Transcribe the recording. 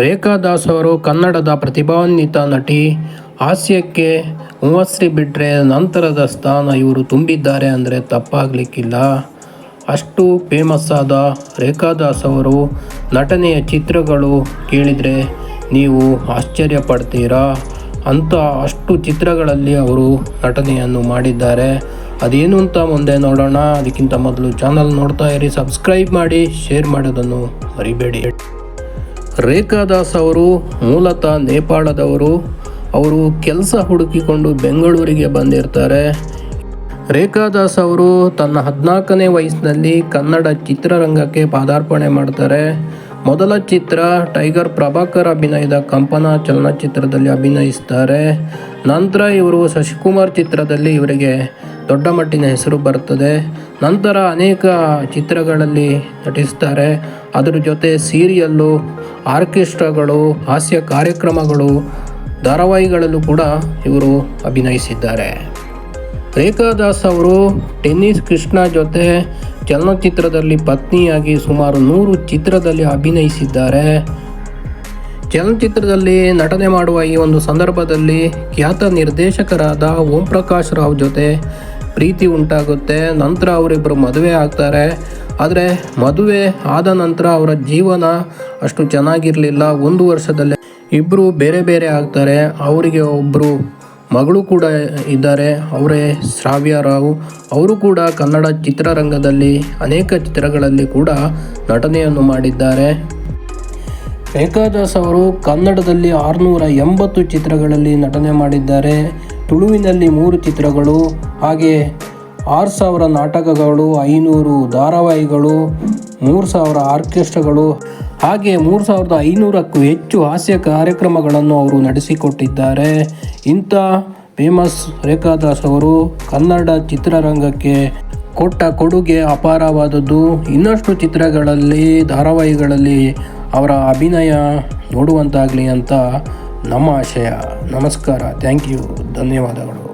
ರೇಖಾ ದಾಸ್ ಅವರು ಕನ್ನಡದ ಪ್ರತಿಭಾನ್ವಿತ ನಟಿ ಹಾಸ್ಯಕ್ಕೆ ಉಮಶ್ರೀ ಬಿಟ್ಟರೆ ನಂತರದ ಸ್ಥಾನ ಇವರು ತುಂಬಿದ್ದಾರೆ ಅಂದರೆ ತಪ್ಪಾಗಲಿಕ್ಕಿಲ್ಲ. ಅಷ್ಟು ಫೇಮಸ್ ಆದ ರೇಖಾ ದಾಸ್ ಅವರು ನಟನೆಯ ಚಿತ್ರಗಳು ಕೇಳಿದರೆ ನೀವು ಆಶ್ಚರ್ಯ ಪಡ್ತೀರಾ? ಅಂಥ ಅಷ್ಟು ಚಿತ್ರಗಳಲ್ಲಿ ಅವರು ನಟನೆಯನ್ನು ಮಾಡಿದ್ದಾರೆ. ಅದೇನು ಅಂತ ಮುಂದೆ ನೋಡೋಣ. ಅದಕ್ಕಿಂತ ಮೊದಲು ಚಾನಲ್ ನೋಡ್ತಾ ಇರಿ, ಸಬ್ಸ್ಕ್ರೈಬ್ ಮಾಡಿ, ಶೇರ್ ಮಾಡೋದನ್ನು ಮರಿಬೇಡಿ. ರೇಖಾ ದಾಸ್ ಅವರು, ಮೂಲತಃ ನೇಪಾಳದವರು, ಅವರು ಕೆಲಸ ಹುಡುಕಿಕೊಂಡು ಬೆಂಗಳೂರಿಗೆ ಬಂದಿರ್ತಾರೆ. ರೇಖಾದಾಸ್ ಅವರು ತನ್ನ ಹದಿನಾಲ್ಕನೇ ವಯಸ್ಸಿನಲ್ಲಿ ಕನ್ನಡ ಚಿತ್ರರಂಗಕ್ಕೆ ಪಾದಾರ್ಪಣೆ ಮಾಡ್ತಾರೆ. ಮೊದಲ ಚಿತ್ರ ಟೈಗರ್ ಪ್ರಭಾಕರ್ ಅಭಿನಯದ ಕಂಪನ ಚಲನಚಿತ್ರದಲ್ಲಿ ಅಭಿನಯಿಸ್ತಾರೆ. ನಂತರ ಇವರು ಶಶಿಕುಮಾರ್ ಚಿತ್ರದಲ್ಲಿ ಇವರಿಗೆ ದೊಡ್ಡ ಮಟ್ಟಿನ ಹೆಸರು ಬರ್ತದೆ ನಂತರ ಅನೇಕ ಚಿತ್ರಗಳಲ್ಲಿ ನಟಿಸ್ತಾರೆ. ಅದರ ಜೊತೆ ಸೀರಿಯಲ್ಲು ಆರ್ಕೆಸ್ಟ್ರಾಗಳು, ಹಾಸ್ಯ ಕಾರ್ಯಕ್ರಮಗಳು, ಧಾರಾವಾಹಿಗಳಲ್ಲೂ ಕೂಡ ಇವರು ಅಭಿನಯಿಸಿದ್ದಾರೆ. ರೇಖಾ ದಾಸ್ ಅವರು ಟೆನ್ನಿಸ್ ಕೃಷ್ಣ ಜೊತೆ ಚಲನಚಿತ್ರದಲ್ಲಿ ಪತ್ನಿಯಾಗಿ ಸುಮಾರು ನೂರು ಚಿತ್ರದಲ್ಲಿ ಅಭಿನಯಿಸಿದ್ದಾರೆ. ಚಲನಚಿತ್ರದಲ್ಲಿ ನಟನೆ ಮಾಡುವ ಈ ಒಂದು ಸಂದರ್ಭದಲ್ಲಿ ಖ್ಯಾತ ನಿರ್ದೇಶಕರಾದ ಓಂ ಪ್ರಕಾಶ್ ರಾವ್ ಜೊತೆ ಪ್ರೀತಿ ಉಂಟಾಗುತ್ತೆ. ನಂತರ ಅವರಿಬ್ಬರು ಮದುವೆ ಆಗ್ತಾರೆ. ಆದರೆ ಮದುವೆ ಆದ ನಂತರ ಅವರ ಜೀವನ ಅಷ್ಟು ಚೆನ್ನಾಗಿರಲಿಲ್ಲ. ಒಂದು ವರ್ಷದಲ್ಲೇ ಇಬ್ಬರು ಬೇರೆ ಬೇರೆ ಆಗ್ತಾರೆ. ಅವರಿಗೆ ಒಬ್ಬರು ಮಗಳು ಕೂಡ ಇದ್ದಾರೆ. ಅವರೇ ಶ್ರಾವ್ಯ ರಾವ್. ಅವರು ಕೂಡ ಕನ್ನಡ ಚಿತ್ರರಂಗದಲ್ಲಿ ಅನೇಕ ಚಿತ್ರಗಳಲ್ಲಿ ಕೂಡ ನಟನೆಯನ್ನು ಮಾಡಿದ್ದಾರೆ. ರೇಖಾದಾಸ್ ಅವರು ಕನ್ನಡದಲ್ಲಿ ಆರುನೂರ ಎಂಬತ್ತು ಚಿತ್ರಗಳಲ್ಲಿ ನಟನೆ ಮಾಡಿದ್ದಾರೆ. ತುಳುವಿನಲ್ಲಿ ಮೂರು ಚಿತ್ರಗಳು, ಹಾಗೆ ಆರು ಸಾವಿರ ನಾಟಕಗಳು, ಐನೂರು ಧಾರಾವಾಹಿಗಳು, ಮೂರು ಸಾವಿರ ಆರ್ಕೆಸ್ಟ್ರಾಗಳು, ಹಾಗೆ ಮೂರು ಸಾವಿರದ ಐನೂರಕ್ಕೂ ಹೆಚ್ಚು ಹಾಸ್ಯ ಕಾರ್ಯಕ್ರಮಗಳನ್ನು ಅವರು ನಡೆಸಿಕೊಟ್ಟಿದ್ದಾರೆ. ಇಂಥ ಫೇಮಸ್ ರೇಖಾದಾಸ್ ಅವರು ಕನ್ನಡ ಚಿತ್ರರಂಗಕ್ಕೆ ಕೊಟ್ಟ ಕೊಡುಗೆ ಅಪಾರವಾದದ್ದು. ಇನ್ನಷ್ಟು ಚಿತ್ರಗಳಲ್ಲಿ, ಧಾರಾವಾಹಿಗಳಲ್ಲಿ ಅವರ ಅಭಿನಯ ನೋಡುವಂತಾಗಲಿ ಅಂತ ನಮ್ಮ ಆಶಯ. ನಮಸ್ಕಾರ. Thank you. ಧನ್ಯವಾದಗಳು.